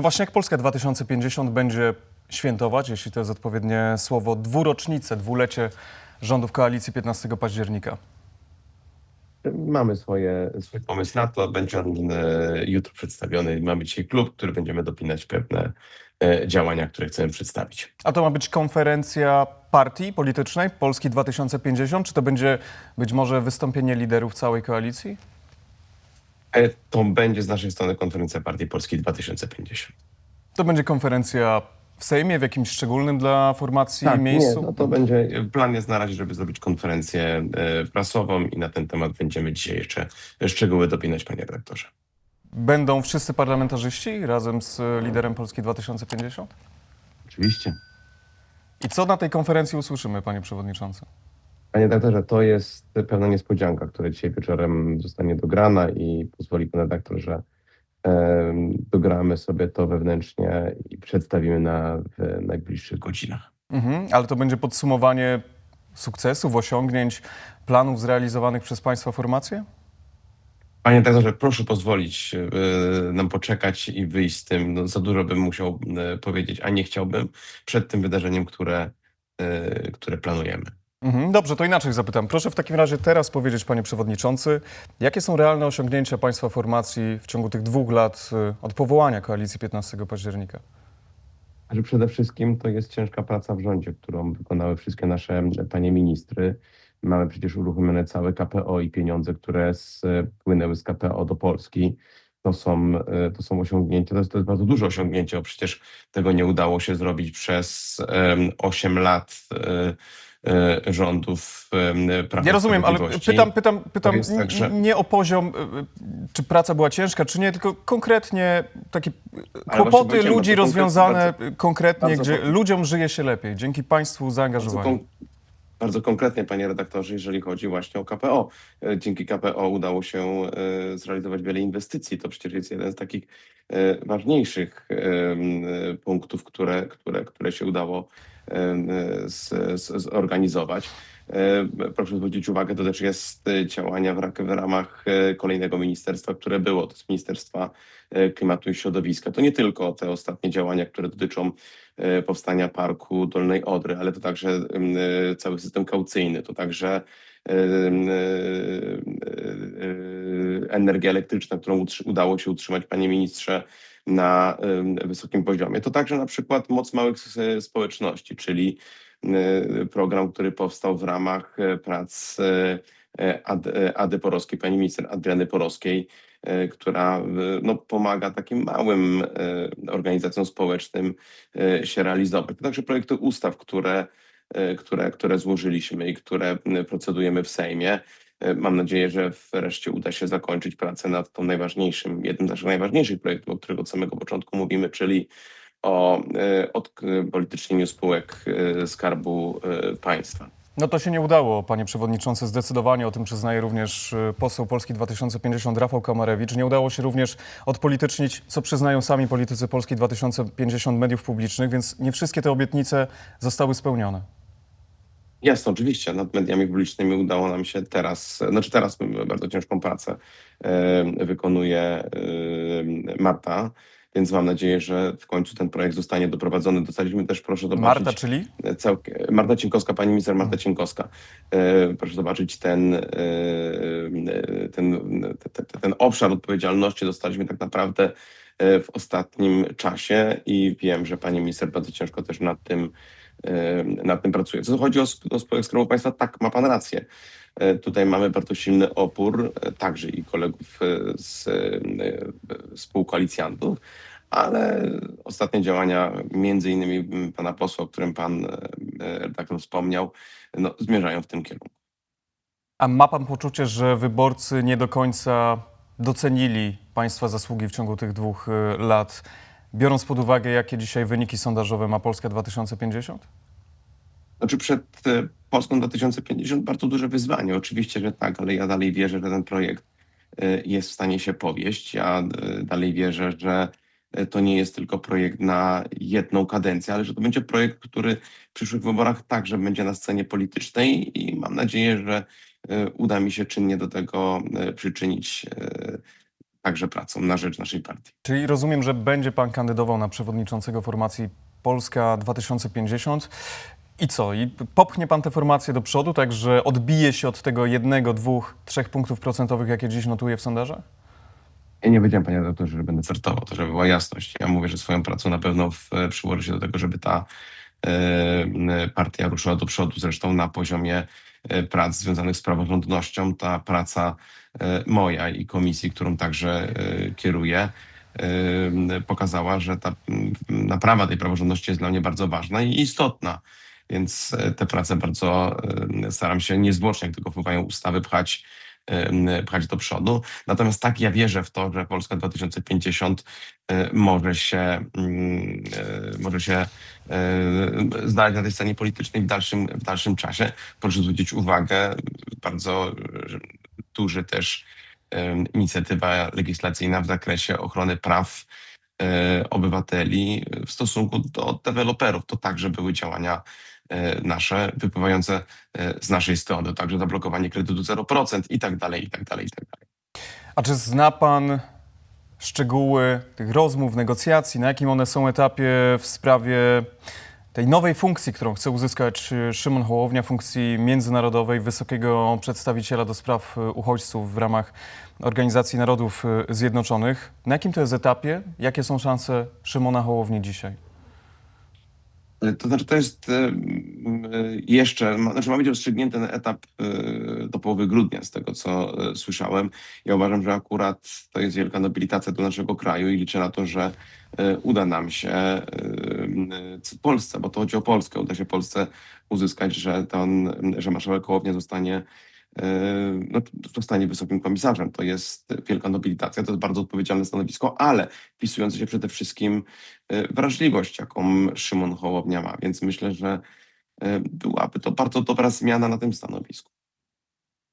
No właśnie, jak Polska 2050 będzie świętować, jeśli to jest odpowiednie słowo, dwurocznicę, dwulecie rządów koalicji 15 października? Mamy swoje, swój pomysł na to. Będzie on e, jutro przedstawiony. Mamy dzisiaj klub, który będziemy dopinać pewne e, działania, które chcemy przedstawić. A to ma być konferencja partii politycznej Polski 2050? Czy to będzie być może wystąpienie liderów całej koalicji? E, To będzie z naszej strony konferencja Partii Polskiej 2050. To będzie konferencja w Sejmie, w jakimś szczególnym dla formacji Tak, nie, miejscu? no to będzie. Plan jest na razie, żeby zrobić konferencję e, prasową i na ten temat będziemy dzisiaj jeszcze szczegóły dopinać, panie redaktorze. Będą wszyscy parlamentarzyści razem z liderem Polski 2050? Oczywiście. I co na tej konferencji usłyszymy, panie przewodniczący? Panie redaktorze, to jest pewna niespodzianka, która dzisiaj wieczorem zostanie dograna i pozwoli pan redaktor, że dogramy sobie to wewnętrznie i przedstawimy na, w najbliższych godzinach. Mhm, ale to będzie podsumowanie sukcesów, osiągnięć, planów zrealizowanych przez państwa formacje? Panie redaktorze, proszę pozwolić e, nam poczekać i wyjść z tym. No, za dużo bym musiał e, powiedzieć, a nie chciałbym przed tym wydarzeniem, które, e, które planujemy. Mhm, dobrze, to inaczej zapytam. Proszę w takim razie teraz powiedzieć, panie przewodniczący, jakie są realne osiągnięcia państwa formacji w ciągu tych dwóch lat y, od powołania koalicji 15 października? że przede wszystkim to jest ciężka praca w rządzie, którą wykonały wszystkie nasze panie ministry. Mamy przecież uruchomione całe KPO i pieniądze, które spłynęły z KPO do Polski. To są, e, to są osiągnięcia, to jest, to jest bardzo duże osiągnięcie, bo przecież tego nie udało się zrobić przez em, 8 lat e, rządów em, Prawa Ja i rozumiem, ale pytam, pytam, pytam tak, że- n- nie o poziom, y, czy praca była ciężka, czy nie, tylko konkretnie takie kłopoty ludzi bardzo rozwiązane konkretnie, y, konkretnie, bardzo gdzie konkretnie. ludziom żyje się lepiej dzięki państwu Bardzo, zaangażowaniu. bardzo konkretnie, panie redaktorze, jeżeli chodzi właśnie o KPO. E, Dzięki KPO udało się e, zrealizować wiele inwestycji. To przecież jest jeden z takich e, ważniejszych e, e, punktów, które, które, które się udało e, zorganizować. E, Proszę zwrócić uwagę, to też jest działania w, ramach e, kolejnego ministerstwa, które było, to jest Ministerstwa e, Klimatu i Środowiska. To nie tylko te ostatnie działania, które dotyczą powstania Parku Dolnej Odry, ale to także cały system kaucyjny, to także energia elektryczna, którą udało się utrzymać, panie ministrze, na wysokim poziomie. To także na przykład moc małych społeczności, czyli e, program, który powstał w ramach e, prac e, Ad- Ady Porowskiej, pani minister Adriany Porowskiej, która no, pomaga takim małym organizacjom społecznym się realizować. To także projekty ustaw, które, które, które złożyliśmy i które procedujemy w Sejmie. E, Mam nadzieję, że wreszcie uda się zakończyć pracę nad tą najważniejszym, jednym z naszych najważniejszych projektów, o których od samego początku mówimy, czyli o e, odpolitycznieniu spółek e, Skarbu e, Państwa. No to się nie udało, panie przewodniczący, zdecydowanie o tym przyznaje również poseł Polski 2050 Rafał Kamarewicz. Nie udało się również odpolitycznić, co przyznają sami politycy Polski 2050 mediów publicznych, więc nie wszystkie te obietnice zostały spełnione. Jasne, oczywiście. Nad mediami publicznymi udało nam się teraz, znaczy teraz bardzo ciężką pracę wykonuje Marta, więc mam nadzieję, że w końcu ten projekt zostanie doprowadzony. Dostaliśmy też, proszę zobaczyć, Marta, czyli? całkiem, Marta Cienkowska, pani minister Marta Cienkowska. E, proszę zobaczyć ten, e, ten, te- te- ten obszar odpowiedzialności dostaliśmy tak naprawdę e, w ostatnim czasie i wiem, że pani minister bardzo ciężko też nad tym, nad tym pracuje. Co chodzi o, o spółek Skarbu Państwa, tak, ma pan rację. E, Tutaj mamy bardzo silny opór, e, także i kolegów z współkoalicjantów, ale ostatnie działania, między innymi pana posła, o którym pan redaktor wspomniał, no, zmierzają w tym kierunku. A ma pan poczucie, że wyborcy nie do końca docenili państwa zasługi w ciągu tych dwóch y, lat, biorąc pod uwagę, jakie dzisiaj wyniki sondażowe ma Polska 2050? Znaczy przed e, Polską 2050 bardzo duże wyzwanie. Oczywiście, że tak, ale ja dalej wierzę, że ten projekt e, jest w stanie się powieść. Ja e, dalej wierzę, że to nie jest tylko projekt na jedną kadencję, ale że to będzie projekt, który w przyszłych wyborach także będzie na scenie politycznej i mam nadzieję, że uda mi się czynnie do tego przyczynić. E, także pracą na rzecz naszej partii. Czyli rozumiem, że będzie pan kandydował na przewodniczącego formacji Polska 2050. I co? I popchnie pan tę formację do przodu, tak że odbije się od tego jednego, dwóch, trzech punktów procentowych, jakie dziś notuje w sondażach? Ja nie powiedziałem, panie redaktorze, że będę startował, to żeby była jasność. Ja mówię, że swoją pracą na pewno w, przyłożę się do tego, żeby ta e, partia ruszyła do przodu. Zresztą na poziomie e, prac związanych z praworządnością, ta praca e, moja i komisji, którą także e, kieruję, e, pokazała, że ta naprawa tej praworządności jest dla mnie bardzo ważna i istotna. Więc e, te prace bardzo e, staram się niezwłocznie, jak tylko wpływają ustawy, pchać, e, pchać do przodu. Natomiast tak ja wierzę w to, że Polska 2050 e, może się, mm, e, może się e, znaleźć na tej scenie politycznej w dalszym, w dalszym czasie. Proszę zwrócić uwagę, bardzo duży też inicjatywa legislacyjna w zakresie ochrony praw obywateli w stosunku do deweloperów. To także były działania nasze, wypływające e, z naszej strony, także zablokowanie kredytu 0% i tak dalej, i tak dalej, i tak dalej. A czy zna pan szczegóły tych rozmów, negocjacji, na jakim one są etapie w sprawie tej nowej funkcji, którą chce uzyskać Szymon Hołownia, funkcji międzynarodowej, wysokiego przedstawiciela do spraw uchodźców w ramach Organizacji Narodów Zjednoczonych? Na jakim to jest etapie? Jakie są szanse Szymona Hołowni dzisiaj? To znaczy, to jest e, e, jeszcze, ma, znaczy być rozstrzygnięty ten etap e, do połowy grudnia, z tego co słyszałem. Ja uważam, że akurat to jest wielka nobilitacja dla naszego kraju i liczę na to, że uda nam się Polsce, bo to chodzi o Polskę, uda się Polsce uzyskać, że, ten, że marszałek Hołownia zostanie no, zostanie wysokim komisarzem. To jest wielka nobilitacja, to jest bardzo odpowiedzialne stanowisko, ale wpisujące się przede wszystkim e, wrażliwość, jaką Szymon Hołownia ma, więc myślę, że e, byłaby to bardzo dobra zmiana na tym stanowisku.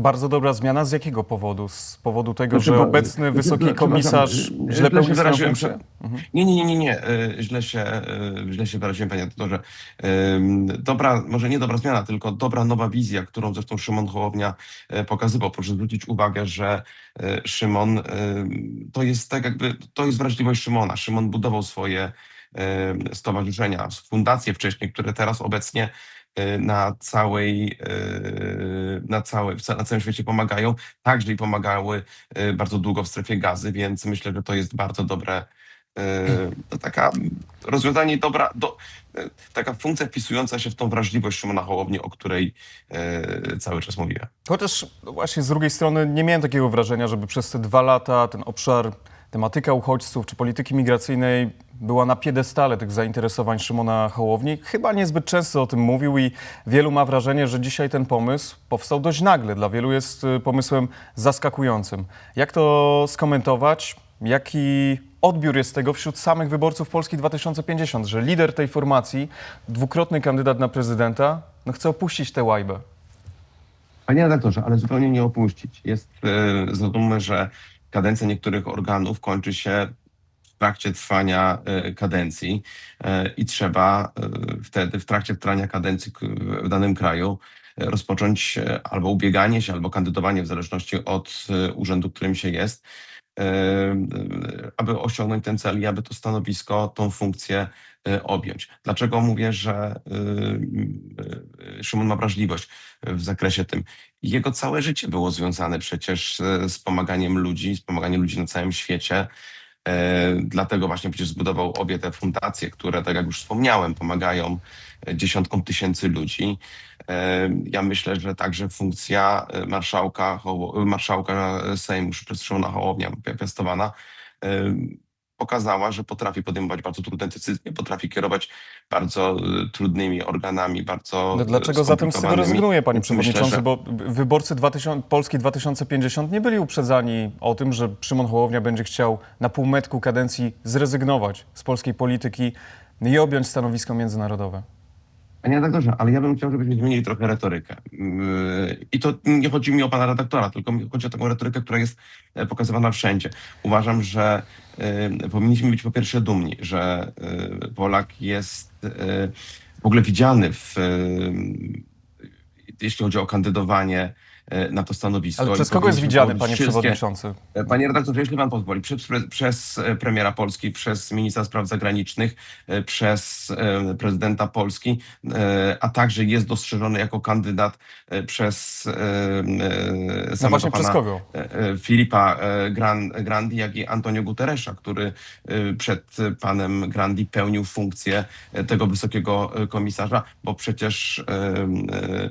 Bardzo dobra zmiana. Z jakiego powodu? Z powodu tego, Znaczy, że bo- obecny znaczy, wysoki komisarz źle źle pełni wyraziłem, Mhm. Nie, nie, nie, nie, nie. e, Źle się, e, źle się wyraziłem, panie doktorze. Dobra, może nie dobra zmiana, tylko dobra nowa wizja, którą zresztą Szymon Hołownia e, pokazywał. Proszę zwrócić uwagę, że Szymon to jest tak jakby, to jest wrażliwość Szymona. Szymon budował swoje stowarzyszenia, fundacje wcześniej, które teraz obecnie na całej, e, na, całej, w ca- na całym świecie pomagają. Także i pomagały e, bardzo długo w strefie gazy, więc myślę, że to jest bardzo dobre to taka rozwiązanie dobra, do, taka funkcja wpisująca się w tą wrażliwość Szymona Hołowni, o której cały czas mówiłem. Chociaż no właśnie z drugiej strony nie miałem takiego wrażenia, żeby przez te dwa lata ten obszar, tematyka uchodźców czy polityki migracyjnej była na piedestale tych zainteresowań Szymona Hołowni. Chyba niezbyt często o tym mówił i wielu ma wrażenie, że dzisiaj ten pomysł powstał dość nagle. Dla wielu jest y, pomysłem zaskakującym. Jak to skomentować? Jaki odbiór jest tego wśród samych wyborców Polski 2050, że lider tej formacji, dwukrotny kandydat na prezydenta, no chce opuścić tę łajbę? Panie redaktorze, ale zupełnie nie opuścić. Jest e, że kadencja niektórych organów kończy się w trakcie trwania e, kadencji e, i trzeba e, wtedy w trakcie trwania kadencji w danym kraju rozpocząć albo ubieganie się, albo kandydowanie w zależności od urzędu, którym się jest, aby osiągnąć ten cel i aby to stanowisko, tą funkcję objąć. Dlaczego mówię, że Szymon ma wrażliwość w zakresie tym? Jego całe życie było związane przecież e, z pomaganiem ludzi, z pomaganiem ludzi na całym świecie. E, Dlatego właśnie przecież zbudował obie te fundacje, które, tak jak już wspomniałem, pomagają e, dziesiątkom tysięcy ludzi. Ja myślę, że także funkcja marszałka, marszałka Sejmu już przez Hołownia piastowana pokazała, że potrafi podejmować bardzo trudne decyzje, potrafi kierować bardzo e, trudnymi organami, bardzo No dlaczego zatem z tego rezygnuje, panie Więc myślę, przewodniczący? że- Bo wyborcy 2000, Polski 2050 nie byli uprzedzani o tym, że Szymon Hołownia będzie chciał na półmetku kadencji zrezygnować z polskiej polityki i objąć stanowisko międzynarodowe. Panie redaktorze, ale ja bym chciał, żebyśmy zmienili trochę retorykę. I to nie chodzi mi o pana redaktora, tylko chodzi o taką retorykę, która jest e, pokazywana wszędzie. Uważam, że e, powinniśmy być po pierwsze dumni, że e, Polak jest w ogóle widziany w, jeśli chodzi o kandydowanie na to stanowisko. Ale przez kogo jest widziany, panie wszystkie- przewodniczący? E, Panie redaktorze, jeśli pan pozwoli, przez, przez e, premiera Polski, przez ministra spraw zagranicznych, e, przez e, prezydenta Polski, e, a także jest dostrzeżony jako kandydat e, przez e, e, No samego właśnie pana przez kogo? e, e, Filipa e, Gran, Grandi, jak i Antonio Guterresza, który e, przed panem Grandi pełnił funkcję e, tego wysokiego e, komisarza, bo przecież e, e, e,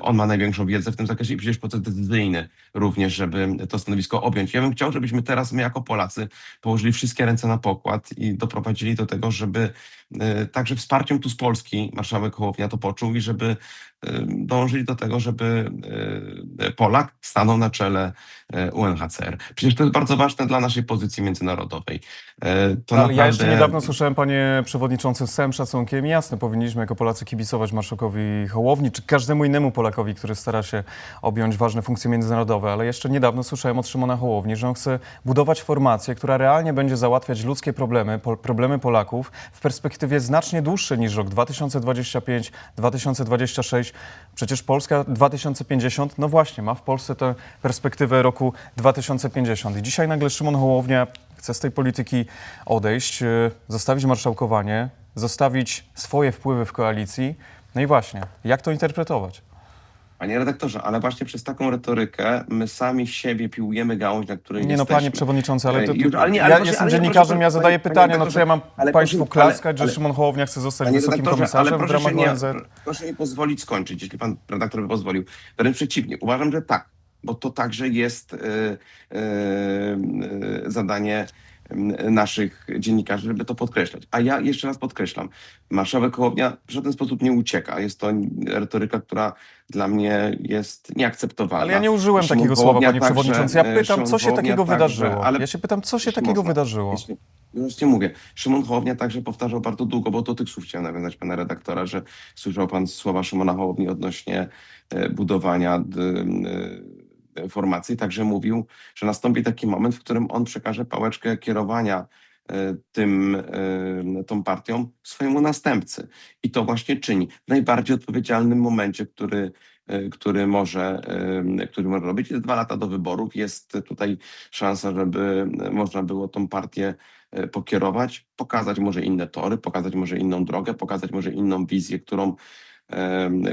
on ma największą wiedzę w tym zakresie i przecież proces decyzyjny również, żeby to stanowisko objąć. Ja bym chciał, żebyśmy teraz my jako Polacy położyli wszystkie ręce na pokład i doprowadzili do tego, żeby e, także wsparciem tu z Polski marszałek Hołownia to poczuł i żeby e, dążyli do tego, żeby e, Polak stanął na czele UNHCR. Przecież to jest bardzo ważne dla naszej pozycji międzynarodowej. To Ale ja jeszcze naprawdę- niedawno słyszałem, panie przewodniczący, z całym szacunkiem, jasne, powinniśmy jako Polacy kibicować marszałkowi Hołowni, czy każdemu innemu Polakowi, który stara się objąć ważne funkcje międzynarodowe, ale jeszcze niedawno słyszałem od Szymona Hołowni, że on chce budować formację, która realnie będzie załatwiać ludzkie problemy, po, problemy Polaków w perspektywie znacznie dłuższej niż rok 2025-2026. Przecież Polska 2050, no właśnie, ma w Polsce tę perspektywę roku 2050. I dzisiaj nagle Szymon Hołownia chce z tej polityki odejść, y, zostawić marszałkowanie, zostawić swoje wpływy w koalicji. No i właśnie, jak to interpretować? Panie redaktorze, ale właśnie przez taką retorykę my sami siebie piłujemy gałąź, na której Nie no, jesteśmy. panie przewodniczący, ale, to, E, już- ale nie, ja ale proszę- jestem ale nie, dziennikarzem, proszę- ja zadaję panie- pytanie, panie no czy ja mam państwu proszę- klaskać, że Szymon Hołownia chce zostać wysokim komisarzem ale w proszę, ramach nie, ONZ? proszę mi pozwolić skończyć, jeśli pan redaktor by pozwolił. Wręcz przeciwnie, uważam, że tak, bo to także jest e, e, zadanie naszych dziennikarzy, żeby to podkreślać. A ja jeszcze raz podkreślam, marszałek Hołownia w żaden sposób nie ucieka. Jest to retoryka, która dla mnie jest nieakceptowalna. Ale ja nie użyłem Szymon takiego słowa, panie także, przewodniczący. Ja pytam, Szymon co się Hołownia takiego także, wydarzyło? ale Ja się pytam, co się jeśli takiego wydarzyło? Jeśli, już nie mówię. Szymon Hołownia także powtarzał bardzo długo, bo do tych słów chciałem nawiązać pana redaktora, że słyszał pan słowa Szymona Hołowni odnośnie e, budowania e, formacji. Także mówił, że nastąpi taki moment, w którym on przekaże pałeczkę kierowania e, tym, e, tą partią swojemu następcy. I to właśnie czyni w najbardziej odpowiedzialnym momencie, który, e, który, może, który może robić. Jest dwa lata do wyborów. Jest tutaj szansa, żeby można było tą partię pokierować, pokazać może inne tory, pokazać może inną drogę, pokazać może inną wizję, którą,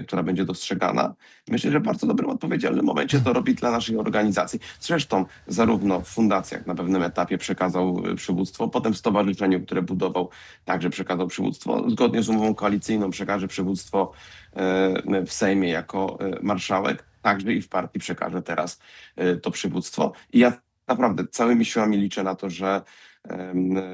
która będzie dostrzegana. Myślę, że bardzo dobrym, odpowiedzialnym momencie to robi dla naszej organizacji. Zresztą zarówno w fundacjach na pewnym etapie przekazał e, przywództwo, potem w stowarzyszeniu, które budował, także przekazał przywództwo. Zgodnie z umową koalicyjną przekaże przywództwo w Sejmie jako e, marszałek, także i w partii przekaże teraz e, to przywództwo. I ja naprawdę całymi siłami liczę na to, że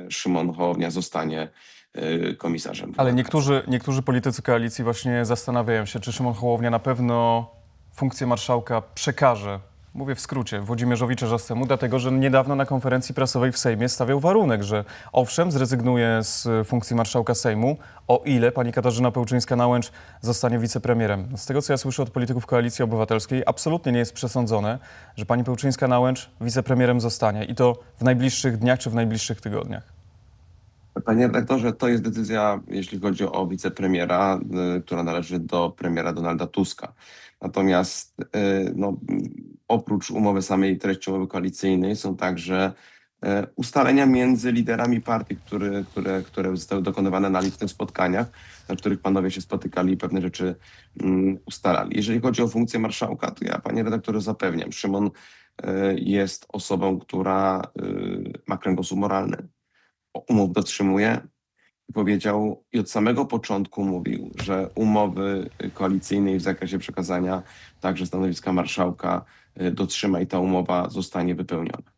Szymon Hołownia zostanie e, komisarzem. Ale niektórzy, niektórzy politycy koalicji właśnie zastanawiają się, czy Szymon Hołownia na pewno funkcję marszałka przekaże, mówię w skrócie, Włodzimierzowi Czerzastemu, dlatego że niedawno na konferencji prasowej w Sejmie stawiał warunek, że owszem, zrezygnuje z funkcji marszałka Sejmu, o ile pani Katarzyna Pełczyńska-Nałęcz zostanie wicepremierem. Z tego, co ja słyszę od polityków Koalicji Obywatelskiej, absolutnie nie jest przesądzone, że pani Pełczyńska-Nałęcz wicepremierem zostanie i to w najbliższych dniach czy w najbliższych tygodniach. Panie redaktorze, to jest decyzja, jeśli chodzi o wicepremiera, y, która należy do premiera Donalda Tuska. Natomiast y, no, oprócz umowy samej treści umowy koalicyjnej są także y, ustalenia między liderami partii, które, które, które zostały dokonywane na licznych spotkaniach, na których panowie się spotykali i pewne rzeczy mm, ustalali. Jeżeli chodzi o funkcję marszałka, to ja, panie redaktorze, zapewniam, Szymon y, jest osobą, która y, ma kręgosłup moralny, umów dotrzymuje. I Powiedział i od samego początku mówił, że umowy koalicyjnej w zakresie przekazania także stanowiska marszałka dotrzyma i ta umowa zostanie wypełniona.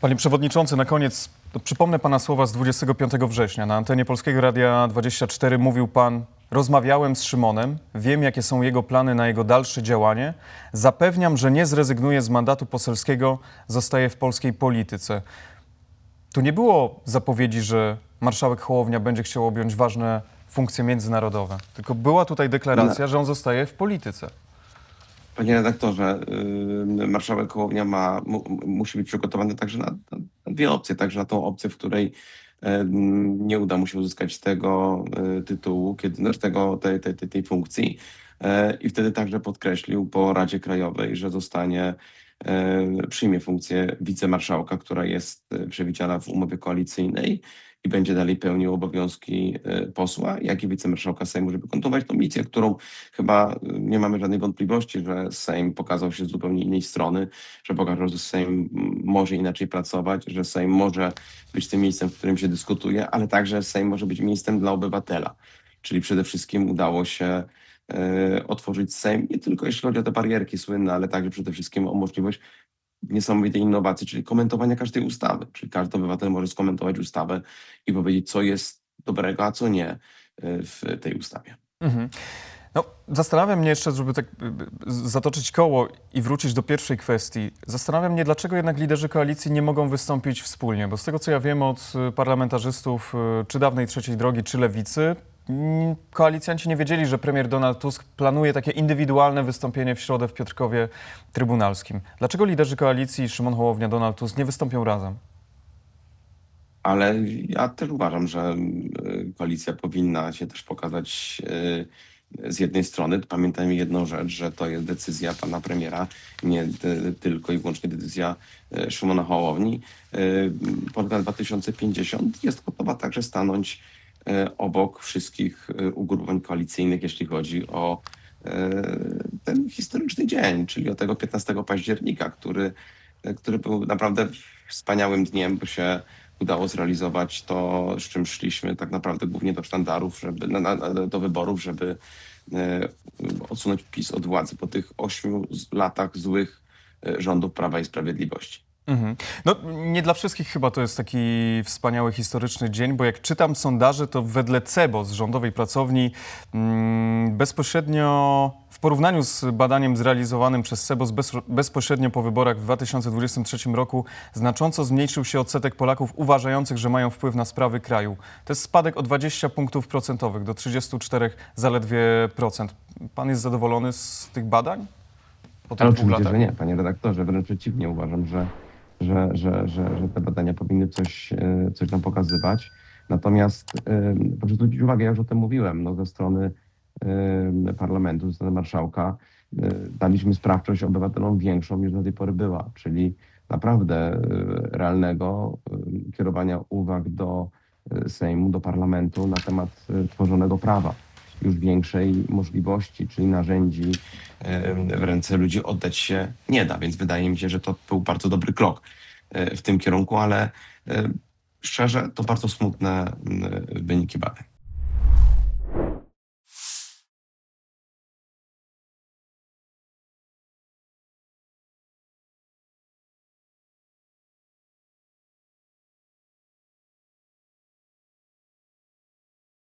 Panie Przewodniczący, na koniec przypomnę Pana słowa z 25 września. Na antenie Polskiego Radia 24 mówił Pan, rozmawiałem z Szymonem, wiem jakie są jego plany na jego dalsze działanie. Zapewniam, że nie zrezygnuje z mandatu poselskiego, zostaje w polskiej polityce. Tu nie było zapowiedzi, że marszałek Hołownia będzie chciał objąć ważne funkcje międzynarodowe, tylko była tutaj deklaracja, że on zostaje w polityce. Panie redaktorze, y, marszałek Hołownia ma, mu, musi być przygotowany także na, na dwie opcje, także na tą opcję, w której e, nie uda mu się uzyskać tego e, tytułu, kiedy, znaczy tego, tej, tej, tej, tej funkcji, I wtedy także podkreślił po Radzie Krajowej, że zostanie, przyjmie funkcję wicemarszałka, która jest przewidziana w umowie koalicyjnej i będzie dalej pełnił obowiązki e, posła, jak i wicemarszałka Sejmu, żeby kontynuować tą misję, którą chyba e, nie mamy żadnej wątpliwości, że Sejm pokazał się z zupełnie innej strony, że pokazał, że Sejm może inaczej pracować, że Sejm może być tym miejscem, w którym się dyskutuje, ale także Sejm może być miejscem dla obywatela. Czyli przede wszystkim udało się e, otworzyć Sejm, nie tylko jeśli chodzi o te barierki słynne, ale także przede wszystkim o możliwość niesamowitej innowacji, czyli komentowania każdej ustawy. Czyli każdy obywatel może skomentować ustawę i powiedzieć, co jest dobrego, a co nie e, w tej ustawie. Mhm. No, zastanawia mnie jeszcze, żeby tak zatoczyć koło i wrócić do pierwszej kwestii. Zastanawia mnie, dlaczego jednak liderzy koalicji nie mogą wystąpić wspólnie, bo z tego co ja wiem od y, parlamentarzystów y, czy dawnej trzeciej drogi, czy lewicy, koalicjanci nie wiedzieli, że premier Donald Tusk planuje takie indywidualne wystąpienie w środę w Piotrkowie Trybunalskim. Dlaczego liderzy koalicji Szymon Hołownia, Donald Tusk nie wystąpią razem? Ale ja też uważam, że y, koalicja powinna się też pokazać y, z jednej strony. Pamiętajmy jedną rzecz, że to jest decyzja pana premiera, nie ty- tylko i wyłącznie decyzja Szymona Hołowni. Polska 2050 jest gotowa także stanąć obok wszystkich y, ugrupowań koalicyjnych, jeśli chodzi o y, ten historyczny dzień, czyli o tego 15 października, który, który był naprawdę wspaniałym dniem, bo się udało zrealizować to, z czym szliśmy tak naprawdę głównie do sztandarów, żeby, na, na, do wyborów, żeby e, odsunąć PiS od władzy po tych ośmiu latach złych e, rządów Prawa i Sprawiedliwości. Mhm. No, nie dla wszystkich chyba to jest taki wspaniały historyczny dzień, bo jak czytam sondaże, to wedle CEBO z rządowej pracowni mm, bezpośrednio w porównaniu z badaniem zrealizowanym przez CEBOS bez, bezpośrednio po wyborach w 2023 roku znacząco zmniejszył się odsetek Polaków uważających, że mają wpływ na sprawy kraju. To jest spadek o 20 punktów procentowych do 34 zaledwie procent. Pan jest zadowolony z tych badań? Po tych Ale dwóch oczywiście, latach? że nie, panie redaktorze, wręcz przeciwnie, uważam, że, że, że, że, że te badania powinny coś, e, coś nam pokazywać. Natomiast e, proszę zwrócić uwagę, ja już o tym mówiłem, no, ze strony e, parlamentu, ze strony marszałka, daliśmy sprawczość obywatelom większą niż do tej pory była, czyli naprawdę realnego kierowania uwag do Sejmu, do parlamentu na temat tworzonego prawa już większej możliwości, czyli narzędzi w ręce ludzi oddać się nie da. Więc wydaje mi się, że to był bardzo dobry krok e, w tym kierunku, ale e, szczerze to bardzo smutne wyniki badań.